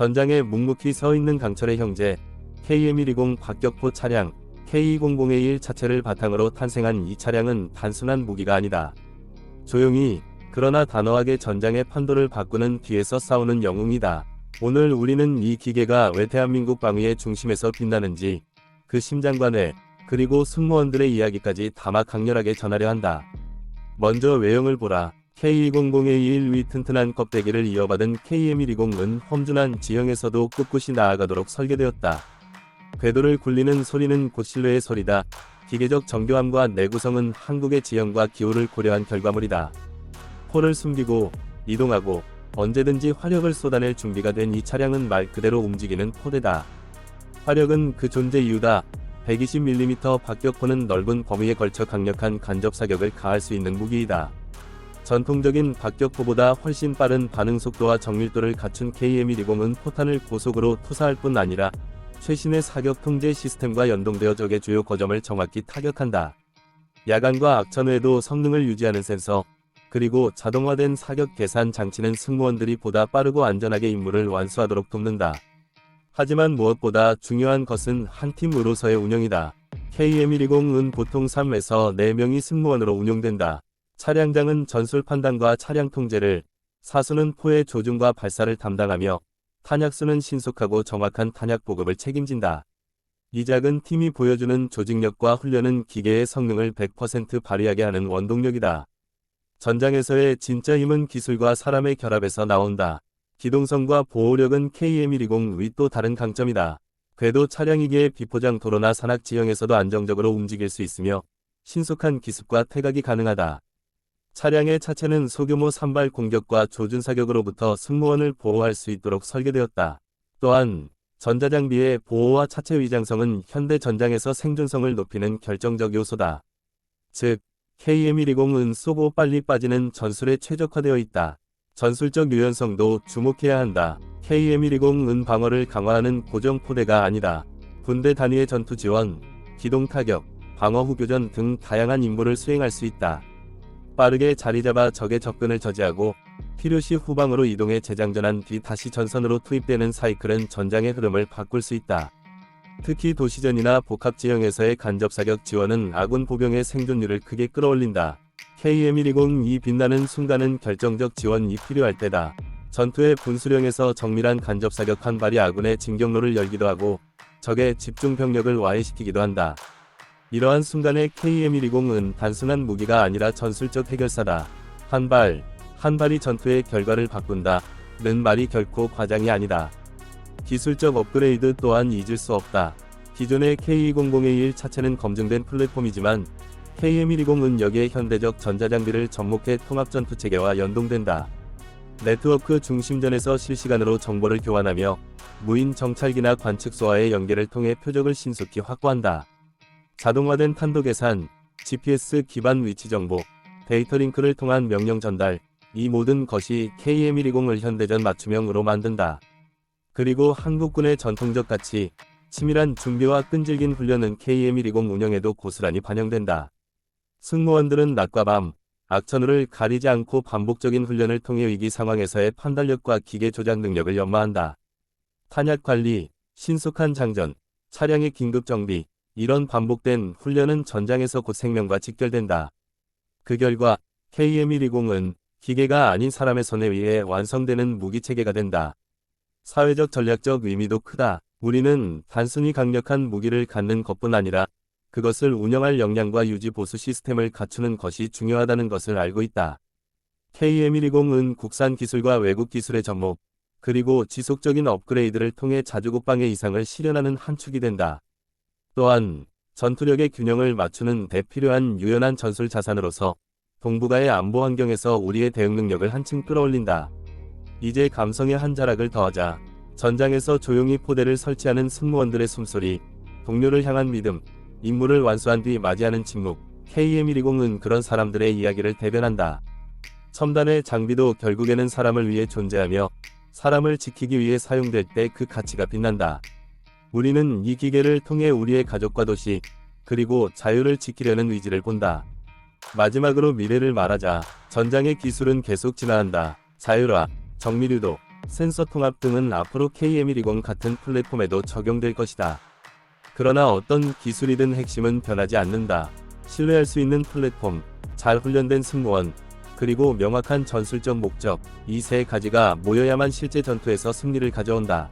전장에 묵묵히 서 있는 강철의 형제 KM120 박격포 차량 K200A1 자체를 바탕으로 탄생한 이 차량은 단순한 무기가 아니다. 조용히 그러나 단호하게 전장의 판도를 바꾸는 뒤에서 싸우는 영웅이다. 오늘 우리는 이 기계가 왜 대한민국 방위의 중심에서 빛나는지 그 심장과 뇌 그리고 승무원들의 이야기까지 담아 강렬하게 전하려 한다. 먼저 외형을 보라. K200A1 위 튼튼한 껍데기를 이어받은 KM120은 험준한 지형에서도 꿋꿋이 나아가도록 설계되었다. 궤도를 굴리는 소리는 곧실뢰의 소리다. 기계적 정교함과 내구성은 한국의 지형과 기후를 고려한 결과물이다. 포를 숨기고 이동하고 언제든지 화력을 쏟아낼 준비가 된 이 차량은 말 그대로 움직이는 포대다. 화력은 그 존재 이유다. 120mm 박격포는 넓은 범위에 걸쳐 강력한 간접 사격을 가할 수 있는 무기이다. 전통적인 박격포보다 훨씬 빠른 반응 속도와 정밀도를 갖춘 KM120은 포탄을 고속으로 투사할 뿐 아니라 최신의 사격 통제 시스템과 연동되어 적의 주요 거점을 정확히 타격한다. 야간과 악천 후에도 성능을 유지하는 센서, 그리고 자동화된 사격 계산 장치는 승무원들이 보다 빠르고 안전하게 임무를 완수하도록 돕는다. 하지만 무엇보다 중요한 것은 한 팀으로서의 운영이다. KM120은 보통 3에서 4명이 승무원으로 운용된다. 차량장은 전술 판단과 차량 통제를, 사수는 포의 조준과 발사를 담당하며 탄약수는 신속하고 정확한 탄약 보급을 책임진다. 이 작은 팀이 보여주는 조직력과 훈련은 기계의 성능을 100% 발휘하게 하는 원동력이다. 전장에서의 진짜 힘은 기술과 사람의 결합에서 나온다. 기동성과 보호력은 KM120 위 또 다른 강점이다. 궤도 차량이기에 비포장 도로나 산악 지형에서도 안정적으로 움직일 수 있으며 신속한 기습과 태각이 가능하다. 차량의 차체는 소규모 산발 공격과 조준 사격으로부터 승무원을 보호할 수 있도록 설계되었다. 또한 전자장비의 보호와 차체 위장성은 현대 전장에서 생존성을 높이는 결정적 요소다. 즉, KM120은 쏘고 빨리 빠지는 전술에 최적화되어 있다. 전술적 유연성도 주목해야 한다. KM120은 방어를 강화하는 고정 포대가 아니다. 군대 단위의 전투 지원, 기동 타격, 방어 후교전 등 다양한 임무를 수행할 수 있다. 빠르게 자리 잡아 적의 접근을 저지하고 필요시 후방으로 이동해 재장전한 뒤 다시 전선으로 투입되는 사이클은 전장의 흐름을 바꿀 수 있다. 특히 도시전이나 복합 지형에서의 간접 사격 지원은 아군 보병의 생존율을 크게 끌어올린다. KM120 이 빛나는 순간은 결정적 지원이 필요할 때다. 전투의 분수령에서 정밀한 간접 사격 한 발이 아군의 진격로를 열기도 하고 적의 집중 병력을 와해시키기도 한다. 이러한 순간에 KM120은 단순한 무기가 아니라 전술적 해결사다. 한 발, 한 발이 전투의 결과를 바꾼다. 는 말이 결코 과장이 아니다. 기술적 업그레이드 또한 잊을 수 없다. 기존의 K200A1 차체는 검증된 플랫폼이지만 KM120은 여기에 현대적 전자장비를 접목해 통합전투 체계와 연동된다. 네트워크 중심전에서 실시간으로 정보를 교환하며 무인 정찰기나 관측소와의 연계를 통해 표적을 신속히 확보한다. 자동화된 탄도 계산, GPS 기반 위치 정보, 데이터 링크를 통한 명령 전달, 이 모든 것이 KM120을 현대전 맞춤형으로 만든다. 그리고 한국군의 전통적 가치, 치밀한 준비와 끈질긴 훈련은 KM120 운영에도 고스란히 반영된다. 승무원들은 낮과 밤, 악천후를 가리지 않고 반복적인 훈련을 통해 위기 상황에서의 판단력과 기계 조작 능력을 연마한다. 탄약 관리, 신속한 장전, 차량의 긴급 정비, 이런 반복된 훈련은 전장에서 곧 생명과 직결된다. 그 결과 KM120은 기계가 아닌 사람의 손에 의해 완성되는 무기체계가 된다. 사회적 전략적 의미도 크다. 우리는 단순히 강력한 무기를 갖는 것뿐 아니라 그것을 운영할 역량과 유지 보수 시스템을 갖추는 것이 중요하다는 것을 알고 있다. KM120은 국산 기술과 외국 기술의 접목, 그리고 지속적인 업그레이드를 통해 자주국방의 이상을 실현하는 한 축이 된다. 또한 전투력의 균형을 맞추는 데 필요한 유연한 전술 자산으로서 동북아의 안보 환경에서 우리의 대응 능력을 한층 끌어올린다. 이제 감성의 한 자락을 더하자 전장에서 조용히 포대를 설치하는 승무원들의 숨소리, 동료를 향한 믿음, 임무를 완수한 뒤 맞이하는 침묵, KM120은 그런 사람들의 이야기를 대변한다. 첨단의 장비도 결국에는 사람을 위해 존재하며 사람을 지키기 위해 사용될 때 그 가치가 빛난다. 우리는 이 기계를 통해 우리의 가족과 도시, 그리고 자유를 지키려는 의지를 본다. 마지막으로 미래를 말하자 전장의 기술은 계속 진화한다. 자율화, 정밀유도, 센서 통합 등은 앞으로 KM120 같은 플랫폼에도 적용될 것이다. 그러나 어떤 기술이든 핵심은 변하지 않는다. 신뢰할 수 있는 플랫폼, 잘 훈련된 승무원, 그리고 명확한 전술적 목적, 이 세 가지가 모여야만 실제 전투에서 승리를 가져온다.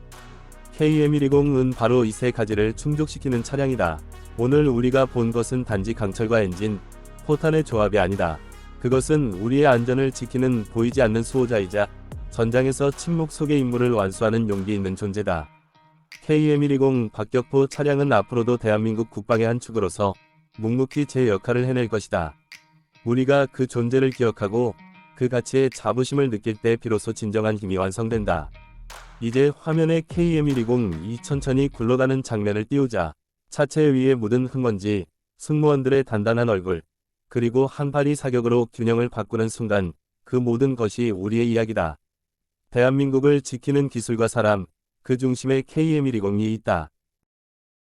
KM120은 바로 이 세 가지를 충족시키는 차량이다. 오늘 우리가 본 것은 단지 강철과 엔진, 포탄의 조합이 아니다. 그것은 우리의 안전을 지키는 보이지 않는 수호자이자 전장에서 침묵 속의 임무를 완수하는 용기 있는 존재다. KM120 박격포 차량은 앞으로도 대한민국 국방의 한 축으로서 묵묵히 제 역할을 해낼 것이다. 우리가 그 존재를 기억하고 그 가치에 자부심을 느낄 때 비로소 진정한 힘이 완성된다. 이제 화면에 KM120이 천천히 굴러가는 장면을 띄우자. 차체 위에 묻은 흙먼지, 승무원들의 단단한 얼굴, 그리고 한 발이 사격으로 균형을 바꾸는 순간 그 모든 것이 우리의 이야기다. 대한민국을 지키는 기술과 사람, 그 중심에 KM120이 있다.